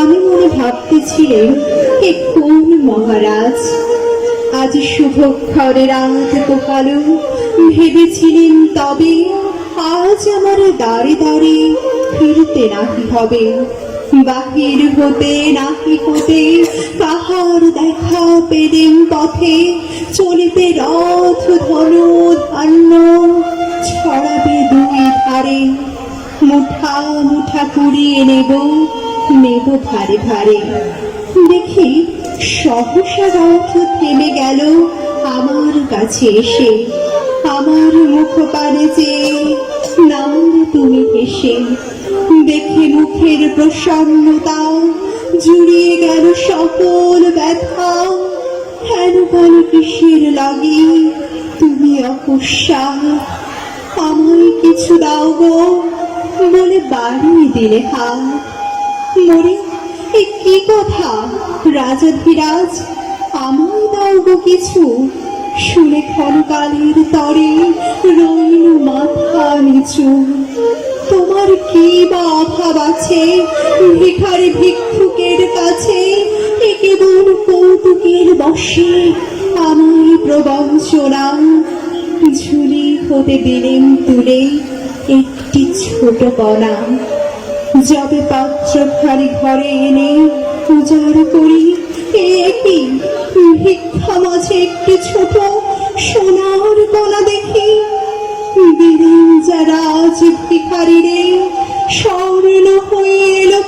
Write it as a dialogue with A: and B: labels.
A: আমি মনে ভাবতেছিলেন কে কোন মহারাজ। আজ শুভক্ষরে রাত পোকালো ভেবেছিলেন তবে আজ আমার দাঁড়ে দাঁড়ে ফিরতে নাহি হবে। বাহির হতে নাহি হতে কাহার দেখা পেলেন পথে, চলিতে রথ, ধনু, ধান্য ছড়াবে দুই ধারে। মুঠা মুঠা কুড়িয়ে নেব নেব ভারে ভারে দেখি সহসা রথ থেমে গেল আমার কাছে এসে। আমার মুখ পানে যে নাম তুমি হেসে। দেখে মুখের প্রসন্নতা জুড়িয়ে গেল সকল ব্যথা হেন বল কিসের লাগে? তুমি অকস্মা আমায় কিছু দাও গো, বলে বাড়িয়ে দিলে হাত। মরে, এ কি কথা? রাজাধিরাজ আমায় দাও গো কিছু। শুনে ক্ষণকালের তরে রইল মাথা নিচু। তোমার কি বা অভাব আছে? ভিখারি ভিক্ষুকের কাছে এ কেবল কৌতুকের বসে। আমায় প্রবঞ্চনা ঝুলি হতে দিলেন তুলে একটি ছোট কণা। যবে পাত্র খালি ঘরে এনে পূজার করি। এ কি ভিক্ষা মাঝে একটি ছোট সোনার গলা দেখি। দিলেন যারা আজ ভিখারি রে স্বর্ণ হয়ে এলো